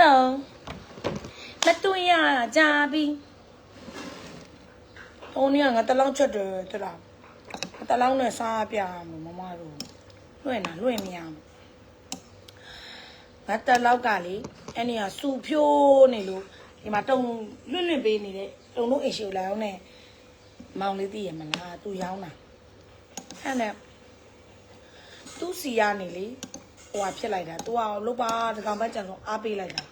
Hello မတွေ့ရတာကြာပြီဟိုနေ့ကငါတလောင်းချက်တယ်တလားတလောင်းနဲ့စားပြမမမတို့လွှင့်တာလွှင့်မရဘူးငါတလောက်ကလေအဲ့နေကစူဖြိုးနေလို့ဒီမှာတုံလွှင့်လွှင့်ပေးနေတဲ့တုံတို့အိမ်ရှိကိုလာအောင်နဲ့မောင်လေးသိရမလားသူရောင်းတာအဲ့နဲ့သူ့စီကနေလေ ဟိုဟာဖြစ်လိုက်တာသူကလုတ်ပါတကောင်ဘက်ကျန်တော့အားပေးလိုက်တာ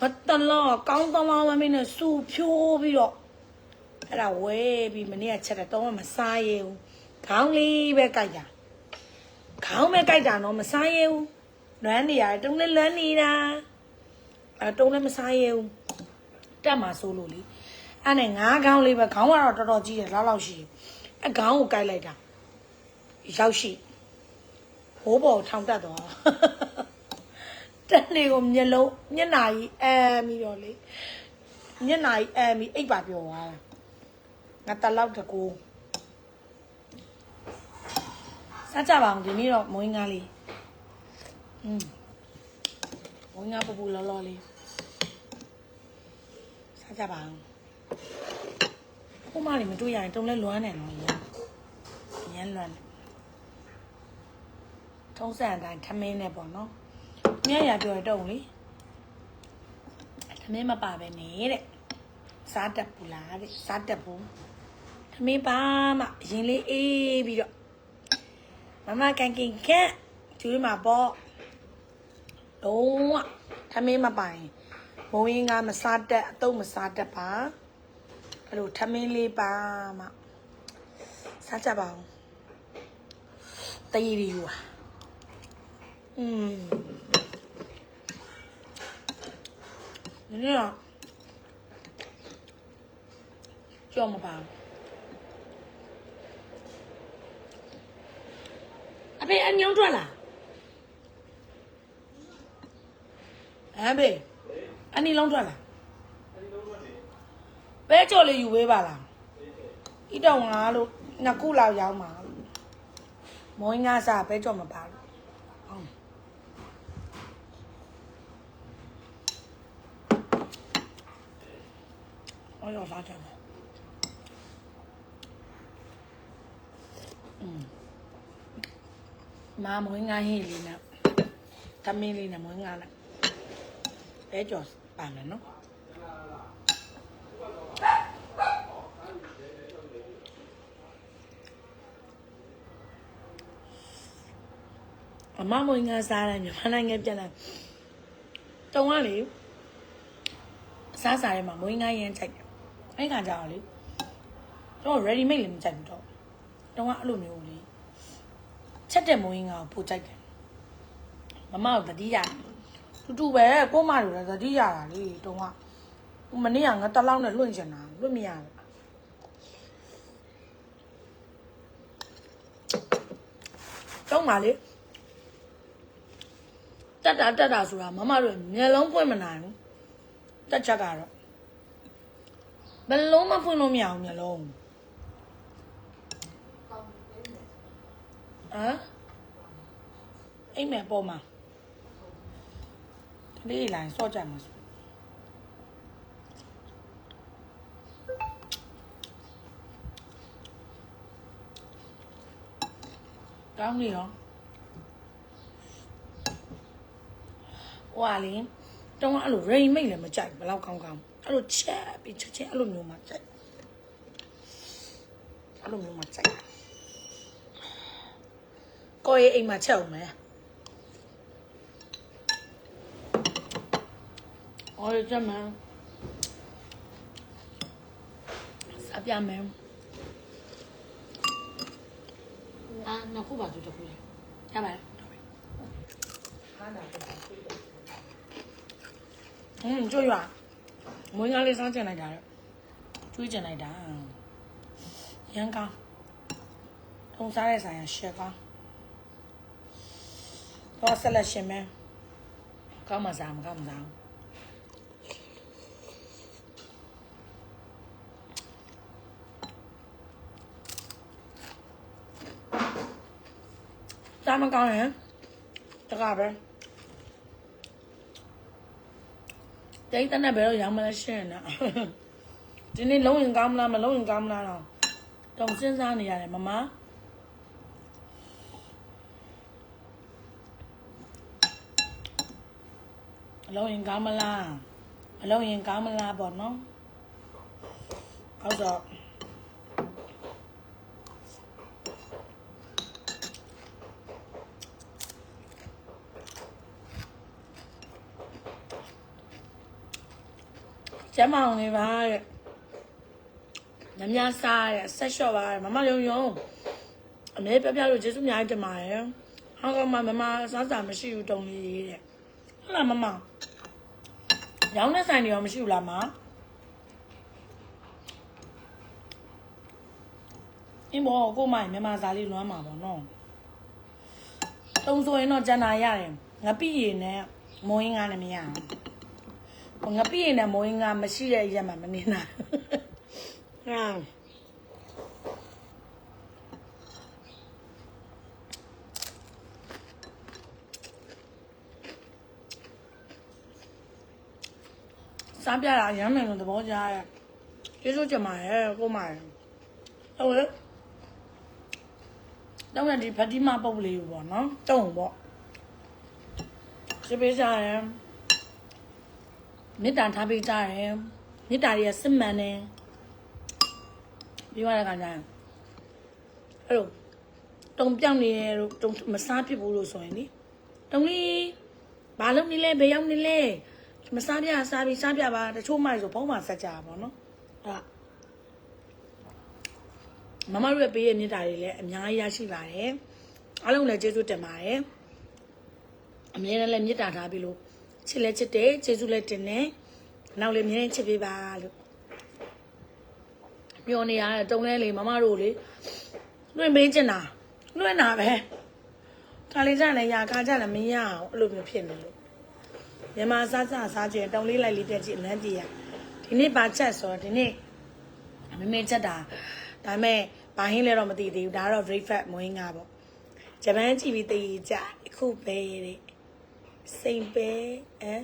မတလောကောင်းကောင်းကောင်းမမင်းနဲ့စူဖြိုးပြီးတော့အဲ့ဒါဝဲပြီးမနေ့ကချက်တယ်တော့မစားရဘူးခေါင်းလေးပဲကြိုက်တာခေါင်းပဲကြိုက်တာတော့မစားရဘူးလွမ်းနေရတယ်တုံးလည်းလွမ်းနေတာအဲတုံးလည်းမစားရဘူးတက်မှာစိုးလို့လေအဲ့နဲ့ငါးခေါင်းလေးပဲခေါင်းကတော့တော်တော်ကြီးတယ်လောက်လောက်ရှိတယ်အခေါင်းကိုကြိုက်လိုက်တာရောက်ရှိ ဘိုးဘော်ထောင်တက်သွားတနေ့ကိုမျက်လုံးမျက်နာကြီးအဲပြီးတော့လေမျက်နာကြီးအဲပြီးအိပ်ပါပြောသွားတာငါတလောက်တကူစားကြပါအောင်ဒီနေ့တော့မွေးငါလေးอืมမွေးငါပူပူလောလောလေးစားကြပါအောင်ဟိုမလေးမတွေ့ရရင်တုံးလဲလွမ်းနေတော့ရရမ်းလွမ်းတယ် ထုံးစံအတိုင်းထမင်းနဲ့ပေါ့နော်။မြတ်ရပြောရတော့လေ။ထမင်းမပါပဲနေတဲ့။စားတက်ဘူးလားတဲ့။စားတက်ဘူး။ထမင်းပါမှအရင်လေးအေးပြီးတော့မမကန်ကင်ခက်ကျူးမှာပေါ့။လုံးဝထမင်းမပိုင်ဘုံရင်ကမစားတက်အတုံးမစားတက်ပါ။အဲ့လိုထမင်းလေးပါမှစားကြပါဦး။တည်ရီယူอ่ะ อืมเนี่ยကြောက်မပါဘူးအဖေအညောင်းထွက်လာဟမ်ဖေအနီလုံးထွက်လာပဲကြော်လေးယူပေးပါလားဤတော့ငါလို့နှစ်ခုလောက်ရောက်မှာမွေးငါစားပဲကြော်မပါလို့ း 我有发展了。嗯，妈မွေးငါဟင်းလေးနဲ့သမင်းလေးနဲ့မွေးငါနဲ့ပဲကြော်ပါမယ်နော်အမမွေးငါစားတယ်မြန်မာနိုင်ငံပြန်လာတုံကလေ စားစားထဲမှာမွေးငါရမ်းကြိုက်တယ်။ အဲ့ခါကျတော့လေတော့ ready made လည်းမကြိုက်ဘူးတော့။တော့အဲ့လိုမျိုးလေချက်တဲ့မွေးငါကိုပို့ကြိုက်တယ်။မမကိုတတိယတူတူပဲကိုမတို့လည်းတတိယတာလေတော့ကမနေ့ကငါတလောက်နဲ့လွင့်ချင်တာလွင့်မရဘူး။တော့ပါလေတက်တာတက်တာဆိုတာမမတို့မျက်လုံးပွင့်မနိုင်ဘူးတက်ချက်ကတော့ ဘယ်လုံးမဖွင့်လို့မရအောင်မျိုးလုံးဟမ်အိမ်မယ်ပေါ်မှာကလေးလိုင်းစော့ကြမှာဆိုကောင်းနေရောဟွာလေတုံးကအဲ့လို rain မိတ်လည်းမကြိုက်ဘူးဘယ်လောက်ကောင်းကောင်း အဲ့လိုချက်ပြီးချက်ချင်းအဲ့လိုမျိုးမှကြိုက်အဲ့လိုမျိုးမှကြိုက်ကိုယ့်ရဲ့အိမ်မှာချက်အောင်မယ်အော်ရကြမ်းစပြမယ်အာနောက်ခုပါသူတခုလေရပါတယ်ဟာနာอื มကျွတ်ရွာမွေးငါလေးစားကျင်လိုက်တာတော့ကျွေးကျင်လိုက်တာရန်ကောင်းထုံစားတဲ့ဆိုင်ရရှက်ကောင်းတော့ဆက်လက်ရှင်မယ်ကောင်းမစားမကောင်းမစားစားမကောင်းရင်တကားပဲ တိတ်တနဲ့ဘယ်တော့ရောင်းမလဲရှင်းနေတာဒီနေ့လုံးရင်ကောင်းမလားမလုံးရင်ကောင်းမလားတော့တုံစဉ်းစားနေရတယ်မမအလုံးရင်ကောင်းမလားအလုံးရင်ကောင်းမလားပေါ့နော်ဟုတ်တော့ ကျမအောင်နေပါတဲ့ညမြစားတဲ့ဆက်လျှော့ပါတဲ့မမယုံယုံအမေပြပြလို့ကျေးဇူးအများကြီးတင်ပါတယ်ဟောကမမမစားစာမရှိဘူးတုံလေးတဲ့ဟုတ်လားမမရောင်းတဲ့ဆိုင်တွေရောမရှိဘူးလားမအင်းဘောကိုမိုင်မြန်မာစားလေးလွမ်းမှာပေါ့နော်တုံဆိုရင်တော့ကျန်တာရတယ်ငပိရည်နဲ့မိုးရင်းကားနဲ့မရဘူး ငပိရည်နဲ့မိုးရင်းကားမရှိတဲ့ရက်မှာမနေနိုင်ဟမ်စားပြတာရမ်းမယ်လို့သဘောကျရဲ့ကျေးဇူးတင်ပါတယ်ကိုမိုင်ဟုတ်ရဲ့တော့လည်းဒီဖတိမပုတ်လေးပေါ့နော်တုံးပေါ့ရှိပေးကြရယ် မေတ္တာထားပေးကြရယ်မေတ္တာရဲ့စစ်မှန်တယ်ပြောရတဲ့ခါကျရင်အဲ့လိုတုံပြောင်းနေရလို့တုံမစားဖြစ်ဘူးလို့ဆိုရင်လေတုံလေးဘာလုပ်နေလဲဘယ်ရောက်နေလဲမစားပြစားပြီးစားပြပါတချို့မှဆိုဖုံးမှဆက်ကြပါဘောနော်အဲ့မမတို့ရဲ့ပေးရဲ့မြတ်တာတွေလည်းအများကြီးရရှိပါတယ်အားလုံးလည်းကျေးဇူးတင်ပါတယ်အမြဲတမ်းလည်းမြတ်တာထားပြီးလို့ ချစ်လဲချစ်တယ်ကျေးဇူးလည်းတင်တယ်နောက်လည်းအမြဲတမ်းချစ်ပေးပါလို့ပြောနေရတဲ့တုံးလဲလေမမတို့လေလွင့်ပေးချင်တာလွင့်တာပဲခါလေးကြလည်းရာခါကြလည်းမရအောင်အဲ့လိုမျိုးဖြစ်နေလို့မြန်မာစားစားစားကျင်တုံးလေးလိုက်လေးတက်ကြည့်အလန်းကြည့်ရဒီနေ့ပါချက်ဆိုတော့ဒီနေ့မမေချက်တာဒါပေမဲ့ဘာဟင်းလဲတော့မသိသေးဘူးဒါကတော့ breakfast မွေးငါပေါ့ဂျပန်ကြည့်ပြီးသိကြအခုပဲတဲ့ စိန်ပဲအဲ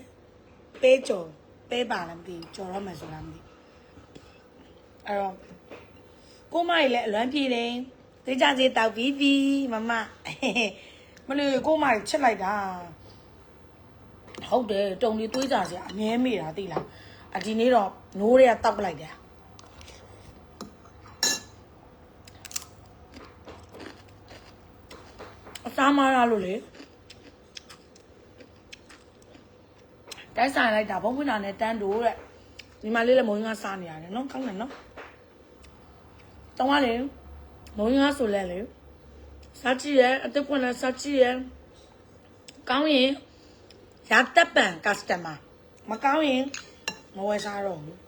ပဲကြော်ပဲပါလားမသိဘူးကြော်တော့မှဆိုတာမသိအဲ့တော့ကိုမကြီးလည်းအလွမ်းပြေတယ်သိကြစေတောက်ပြီးပြီမမမလို့ကိုမကြီးချက်လိုက်တာဟုတ်တယ်တုံလေးသွေးကြစရာအငဲမေ့တာသိလားအဒီနေ့တော့နိုးတွေကတောက်လိုက်တယ်အစားမရလို့လေ တိုက်ဆိုင်လိုက်တာဘုံဖွင့်တာနဲ့တန်းတိုးတဲ့ဒီမလေးလည်းမုံငါစားနေရတယ်နော်ကောင်းတယ်နော်တောင်းရလေမုံငါဆိုလဲလေစားကြည့်ရဲ့အသက်ဖွင့်လဲစားကြည့်ရဲ့ကောင်းရင်ရတက်ပန် customer မကောင်းရင်မဝယ်စားတော့ဘူး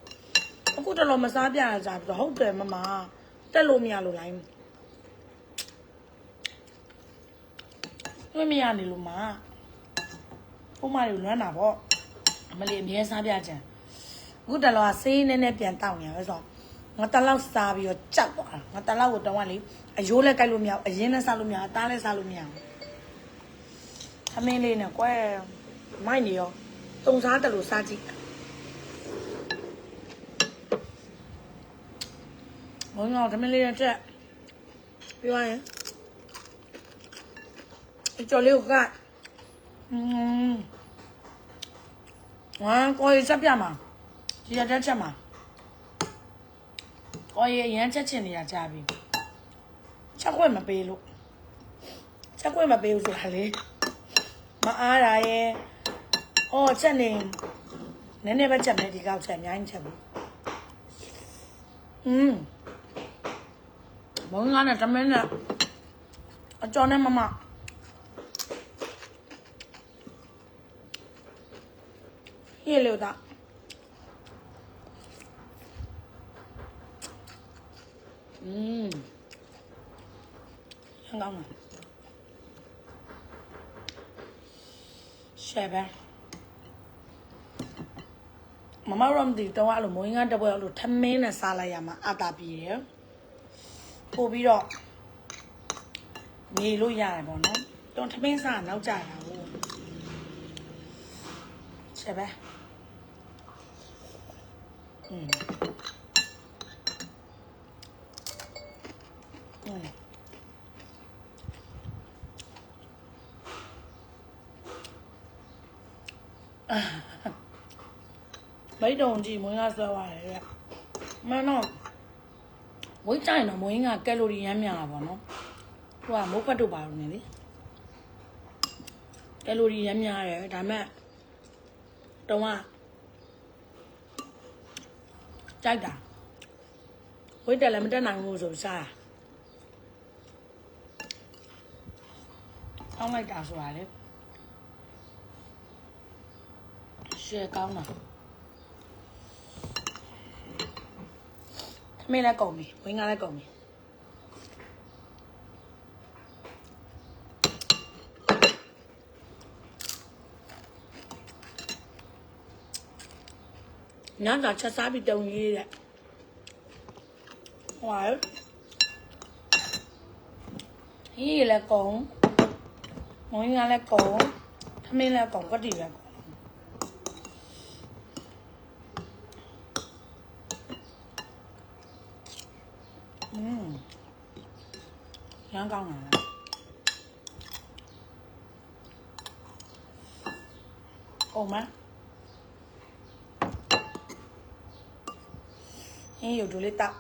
အခုတလောမစားပြရကြပြီတော့ဟုတ်တယ်မမတက်လို့မရလို့လိုက်လွှင့်မရနေလို့မပုံမတွေလွမ်းတာပေါ့ အမလေးအမြဲစားပြကြံအခုတလောကဆေးနည်းနည်းပြန်တောက်နေရပဲဆိုတော့ငါတလောက်စားပြီးတော့ကြောက်သွားတာငါတလောက်ကိုတောင်းကလေအယိုးလည်းကြိုက်လို့မရဘူးအရင်လည်းစားလို့မရဘူးအသားလည်းစားလို့မရဘူးအမင်းလေးနဲ့ကွယ်မိုက်နေရောတုံစားတယ်လို့စားကြည့်ဘုံတော့သမင်းလေးနဲ့ချက်ပြောရင်အကျော်လေးကอืม ဝမ်းကိုရစပြမှာဒီရတဲ့ချက်မှာကိုရရမ်းချက်ချင်နေရကြပြီချက်ခွင့်မပေးလို့ချက်ခွင့်မပေးဘူးဆိုတာလေမအားတာရဲ့ဟောချက်နေနည်းနည်းပဲချက်မယ်ဒီကောက်ချက်အများကြီးချက်ဘူးอืมဘုံကနဲ့တမင်းနဲ့အကျော်နဲ့မမ 일로 다. 음. 잠깐 만. 쉐 베. 마마 럼디တော့အဲ့လိုမိုးငါတပွဲအဲ့လိုထမင်းနဲ့စားလိုက်ရမှာအတာပြေတယ်ပို့ပြီးတော့နေလို့ရတယ်ပေါ့နော်တွန်ထမင်းစားနောက်ကြရအောင် Shabbat. อืมอืมမိတ်တုံကြည့်မွေးကဆွဲသွားတယ်တဲ့မင်းတော့ဝိတ်ကြိုင်တော့မွေးကကယ်လိုရီရမ်းများတာပေါ့နော်သူကမိုးဖတ်တို့ပါလို့နေလေကယ်လိုရီရမ်းများတယ်ဒါမဲ့တုံးက ကြိုက်တာဝိတ်တယ်လည်းမတက်နိုင်ဘူးဆိုစားကောင်းလိုက်တာဆိုတာလေရှယ်ကောင်းတာသမင်းလည်းကုန်ပြီဝင်းကလည်းကုန်ပြီ ညတာချက်စားပြီးတုံကြီးတဲ့ဟွာဟီးလည်းကုန်ဝင်းကလည်းကုန်သမင်းလည်းကုန်ကတိလည်းကုန်อืมရမ်းကောင်းတာလားဟုတ်မဟင်းရုပ်တို့လေး တောက်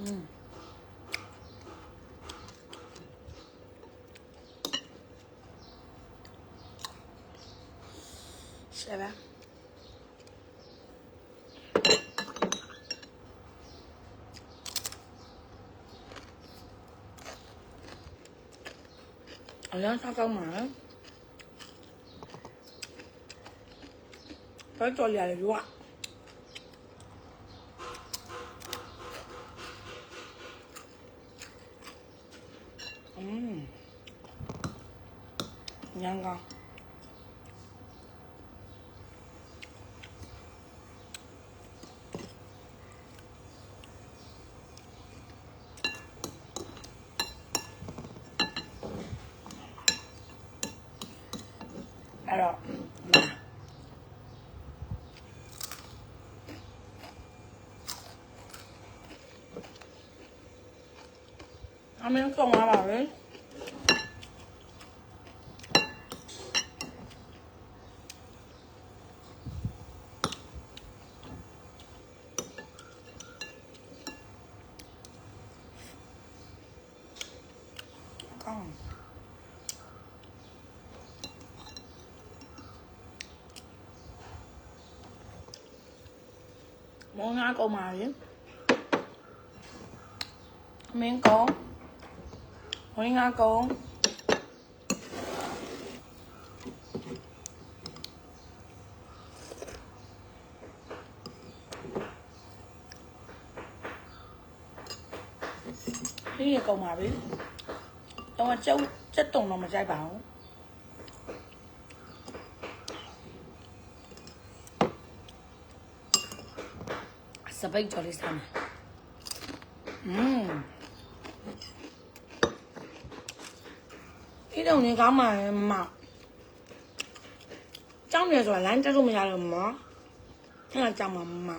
อืมဆက်ပါအရမ်းစားကောင်းပါလားဘယ်တော် ညံကောင်းအဲ့တော့လာအမင်းကောင်းလာပါပဲကောင်း မောင်ငါကောင်းပါလေအမင်းကောင်းဝင်းငါကောင်းဒီရကောင်းပါပြီတော့ကျုပ်စက်တုံတော့မကြိုက်ပါဘူး စပိတ်ကြော်လေးစားမယ်อืมဒီတော့နေကောင်းပါရဲ့မမကြောင်းနေဆိုတာလမ်းတက်လို့မရတော့မမအဲ့ဒါကြောင့်မမ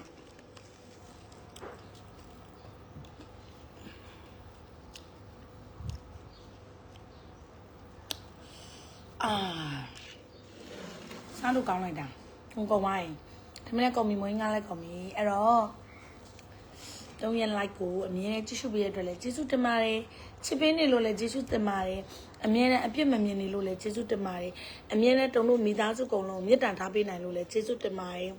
အာစားလို့ကောင်းလိုက်တာဟိုကောင်ပါရင်ဒါမလည်းကောင်းပြီမွေးငါလည်းကောင်းပြီအဲ့တော့ တုံးရ like ကိုအမြဲကြည့်ရှုပေးရတဲ့အတွက်လည်းကျေးဇူးတင်ပါတယ်ချစ်ပေးနေလို့လည်းကျေးဇူးတင်ပါတယ်အမြဲတမ်းအပြစ်မမြင်နေလို့လည်းကျေးဇူးတင်ပါတယ်အမြဲတမ်းတုံတို့မိသားစုကုန်လုံးမေတ္တာထားပေးနိုင်လို့လည်းကျေးဇူးတင်ပါတယ်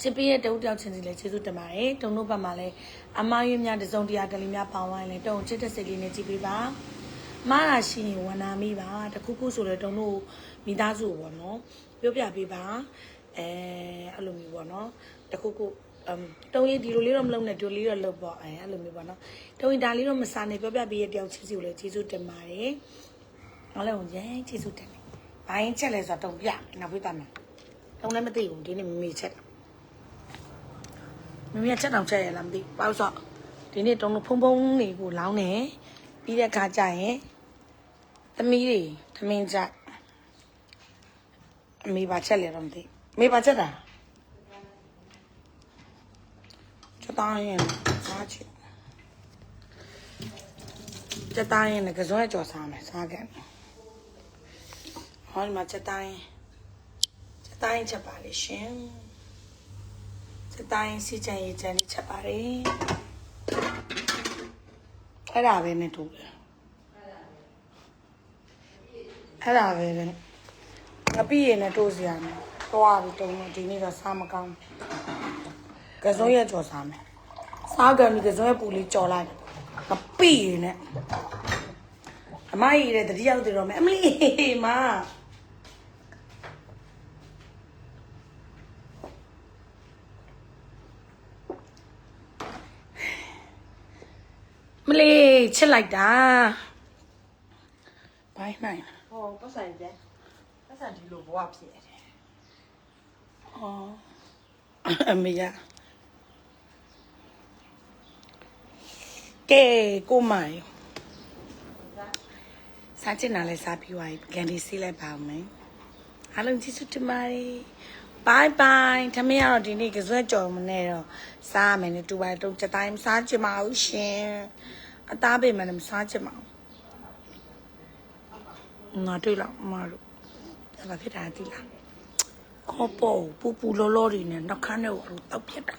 ချစ်ပေးရဲ့တုံးတယောက်ချင်းစီလည်းကျေးဇူးတင်ပါတယ်တုံတို့ဘက်မှာလည်းအမားရွေးများတစုံတရာကလေးများပေါင်းဝိုင်းလဲတုံချစ်တဲ့စိတ်လေးနဲ့ကြည့်ပေးပါမားလာရှိရင်ဝန်နာမိပါတခုခုဆိုလဲတုံတို့မိသားစုပေါ့နော်ပြောပြပေးပါအဲအဲ့လိုမျိုးပေါ့နော်တခုခုအမ် တုံးရင်ဒီလိုလေးတော့မလုပ်နဲ့ဒီလိုလေးတော့လုပ်ပေါ့အဲအဲ့လိုမျိုးပေါ့နော်တုံးရင်ဒါလေးတော့မစားနဲ့ပြောပြပေးရတယောက်ချင်းစီကိုလည်းကျေးဇူးတင်ပါတယ်အားလုံးရဲကျေးဇူးတင်တယ်ဘိုင်းချက်လဲဆိုတော့တုံးပြမယ်နောက်ပြပါမယ်တုံးလည်းမသိဘူးဒီနေ့မမေချက်တာမမေချက်တောင်ချက်ရလားမသိဘူးပေါ့ဆိုဒီနေ့တုံးတို့ဖုံဖုံနေကိုလောင်းနေပြီးတဲ့ခါကျရင်သမီးတွေသမင်းချက်အမေပါချက်လဲတော့မသိအမေပါချက်တာ ချက်သားရင်စားချင်ချက်သားရင်လည်းကစွဲကြော်စားမယ်စားခဲ့ဟောဒီမှာချက်သားရင်ချက်သားရင်ချက်ပါလေရှင်ချက်သားရင်စီချင်ရေးချင်လေးချက်ပါလေအဲ့ဒါပဲနဲ့တူတယ်အဲ့ဒါပဲလေငပိရင်လည်းတိုးစရာမယ်သွားပြီတုံးတော့ဒီနေ့တော့စားမကောင်းဘူး ကစုံရက်ကြော်စားမယ်စားကံဒီကစုံရက်ပူလေးကြော်လိုက်မပိရင်နဲ့အမကြီးလည်းတတိယတည်တော်မယ်အမလီမမလေးချစ်လိုက်တာဘိုင်းနိုင်ဟောပတ်ဆိုင်ကျပတ်ဆိုင်ဒီလိုဘဝဖြစ်ရတယ်ဟောအမေရ ကဲကိုမိုင်စားချင်တာလဲစားပြီးသွားပြီကန်ဒီစီးလိုက်ပါဦးမယ်အားလုံးကျေးဇူးတင်ပါတယ်ဘိုင်ဘိုင်ထမင်းကတော့ဒီနေ့ကစွဲကြော်မနေတော့စားရမယ်နဲ့တူပါတယ်တုံးချက်တိုင်းမစားချင်ပါဘူးရှင်အသားပေမဲ့လည်းမစားချင်ပါဘူးငါတွေ့လောက်မလို့ဒါဖြစ်တာတိလားခေါ်ပေါ်ပူပူလောလောတွေနဲ့နှောက်ခမ်းနဲ့ကိုတောက်ပြက်တာ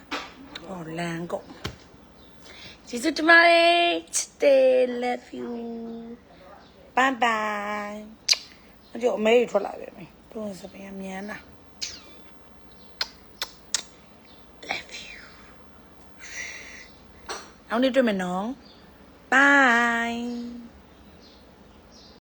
ဟောလန်ကော ကျေးဇူးတင်ပါတယ်ချစ်တယ် love you bye bye အကျိုးအမေကြီးထွက်လာပြီမေသူစပင်းမြန်တာ love you နောက်နေ့တွေ့မယ်နော် bye